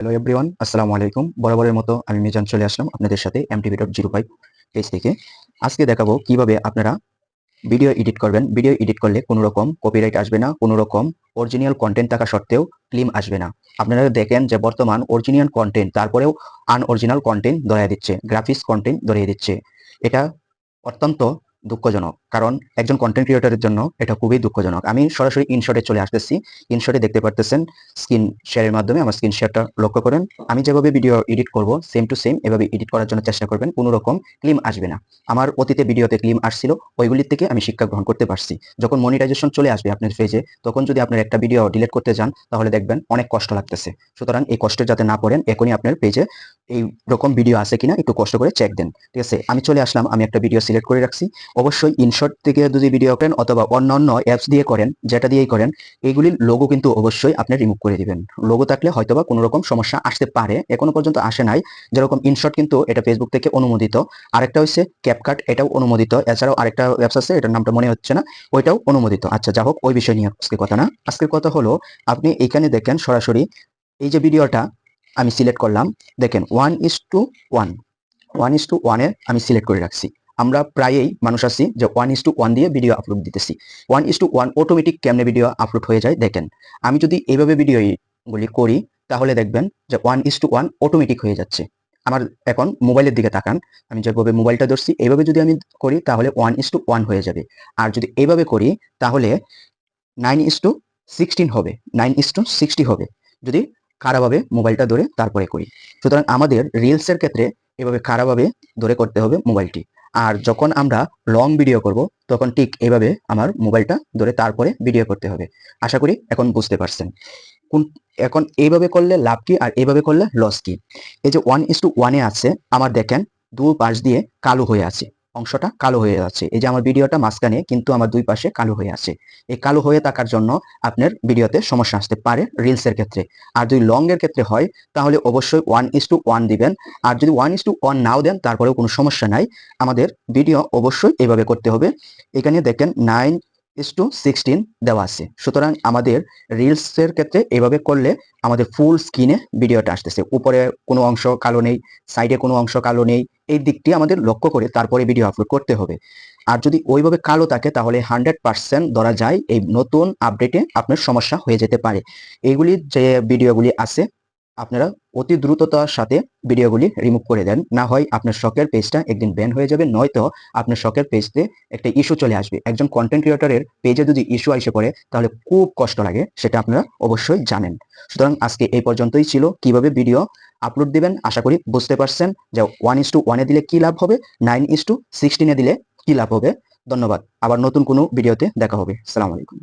Hello everyone আসসালামু আলাইকুম বরাবরের মতো আমি মিজান চলে আসলাম আপনাদের সাথে MTV dot zero five page থেকে। আজকে দেখাবো কীভাবে আপনারা ভিডিও এডিট করবেন। ভিডিও এডিট করলে কোনো রকম কপিরাইট আসবে না, কোনো রকম অরিজিনাল কন্টেন্ট থাকা সত্ত্বেও ক্লিম আসবে না। আপনারা দেখেন যে বর্তমান অরিজিনাল কন্টেন্ট তারপরেও আনঅরিজিনাল কন্টেন্ট ধরিয়ে দিচ্ছে গ্রাফিক্স কন্টেন্ট ধরিয়ে দিচ্ছে। এটা অত্যন্ত দুঃখজনক। কারণ একজন কন্টেন্ট ক্রিয়েটরের জন্য এটা খুবই দুঃখজনক। আমি সরাসরি ইনশটে চলে আসতেছি। ইনশটে দেখতে পারতেছেন স্ক্রিন শেয়ারের মাধ্যমে আমার স্ক্রিন শেয়ারটা লক্ষ্য করেন। আমি যেভাবে ভিডিও এডিট করব সেম টু সেম এভাবে এডিট করার জন্য চেষ্টা করবেন, কোনো রকম ক্লিম আসবে না। আমার অতীতে ভিডিওতে ক্লিম আসছিল, ওইগুলির থেকে আমি শিক্ষা গ্রহণ করতে পারছি। যখন মনিটাইজেশন চলে আসবে আপনার পেজে তখন যদি আপনার একটা ভিডিও ডিলিট করতে যান, তাহলে দেখবেন অনেক কষ্ট লাগতেছে। সুতরাং এই কষ্টে যাতে না পড়েন, এখনই আপনার পেজে এই রকম ভিডিও আছে কিনা একটু কষ্ট করে চেক দেন। ঠিক আছে? আমি চলে আসলাম, আমি একটা ভিডিও সিলেক্ট করে রাখছি। অবশ্যই ইনশট থেকে যদি ভিডিও করেন অথবা অন্যান্য অ্যাপস দিয়ে করেন, যেটা দিয়েই করেন এইগুলির লোগো কিন্তু অবশ্যই আপনি রিমুভ করে দিবেন। লোগো থাকলে হয়তোবা কোনো রকম সমস্যা আসতে পারে, এখনও পর্যন্ত আসে নাই। যেরকম ইনশট কিন্তু এটা ফেসবুক থেকে অনুমোদিত। আরেকটা হচ্ছে ক্যাপকাট এটাও অনুমোদিত। এছাড়াও আরেকটা অ্যাপস আছে, এটার নামটা মনে হচ্ছে না, ওইটাও অনুমোদিত। আচ্ছা যা হোক ওই বিষয় নিয়ে আজকে কথা না। আজকের কথা হলো, আপনি এখানে দেখেন সরাসরি এই যে ভিডিওটা আমি সিলেক্ট করলাম। দেখেন one is to one one is to ওয়ানে আমি সিলেক্ট করে রাখছি। আমরা প্রায়ই মানুষ আছি যে ওয়ান ইস টু ওয়ান দিয়ে ভিডিও আপলোড দিতেছি। One is to one automatic কেমনে ভিডিও আপলোড হয়ে যায় দেখেন। আমি যদি এইভাবে ভিডিও গুলি করি, তাহলে দেখবেন যে one is to one automatic হয়ে যাচ্ছে। আমার এখন মোবাইলের দিকে তাকান, আমি যেভাবে মোবাইলটা ধরছি, এইভাবে যদি আমি করি, তাহলে ওয়ান ইস টু ওয়ান হয়ে যাবে। আর যদি এইভাবে করি, তাহলে নাইন ইস টু সিক্সটিন হবে। নাইন ইস টু সিক্সটি হবে। যদি খারাপভাবে মোবাইলটা ধরে তারপরে করি। সুতরাং আমাদের রিলসের ক্ষেত্রে এভাবে খারাপভাবে ধরে করতে হবে মোবাইলটি। আর যখন আমরা লং ভিডিও করব, তখন ঠিক এভাবে আমার মোবাইলটা ধরে তারপরে ভিডিও করতে হবে। আশা করি এখন বুঝতে পারছেন। কোন, এখন এইভাবে করলে লাভ কি আর এইভাবে করলে লস কি? এই যে ওয়ান ইস টু ওয়ানে আছে, আমার দেখেন দু পাশ দিয়ে কালো হয়ে আছে। অংশটা কালো হয়ে যাচ্ছে এই যে আমার ভিডিওটা মাঝখানে কিন্তু আমার দুই পাশে কালো হয়ে আছে। এই কালো হয়ে থাকার জন্য আপনার ভিডিওতে সমস্যা আসতে পারে রিলসের ক্ষেত্রে। আর যদি লং এর ক্ষেত্রে হয়, তাহলে অবশ্যই ওয়ান ইস টু ওয়ান দিবেন। আর যদি ওয়ান ইস টু ওয়ান নাও দেন, তারপরেও কোনো সমস্যা নাই। আমাদের ভিডিও অবশ্যই এইভাবে করতে হবে। এখানে দেখেন নাইন টু সিক্সটিন দেওয়া আছে। সুতরাং আমাদের রিলসের ক্ষেত্রে এভাবে করলে আমাদের ফুল স্ক্রিনে ভিডিওটা আসতেছে। উপরে কোনো অংশ কালো নেই সাইডে কোনো অংশ কালো নেই, এই দিকটি আমাদের লক্ষ্য করে তারপরে ভিডিও আপলোড করতে হবে। আর যদি ওইভাবে কালো থাকে তাহলে হান্ড্রেড পার্সেন্ট ধরা যায় এই নতুন আপডেটে আপনার সমস্যা হয়ে যেতে পারে। এইগুলি যে ভিডিওগুলি আছে আপনারা অতি দ্রুততার সাথে ভিডিওগুলি রিমুভ করে দেন। না হয় আপনার শখের পেজটা একদিন ব্যান হয়ে যাবে, নয়তো আপনার শখের পেজতে একটা ইস্যু চলে আসবে। একজন কন্টেন্ট ক্রিয়েটরের পেজে যদি ইস্যু এসে পড়ে, তাহলে খুব কষ্ট লাগে, সেটা আপনারা অবশ্যই জানেন। সুতরাং আজকে এই পর্যন্তই ছিল। কীভাবে ভিডিও আপলোড দিবেন, আশা করি বুঝতে পারছেন যে ওয়ান ইস টু ওয়ানে দিলে কি লাভ হবে নাইন ইস টু সিক্সটিনে দিলে কি লাভ হবে। ধন্যবাদ। আবার নতুন কোনো ভিডিওতে দেখা হবে। সালাম আলাইকুম।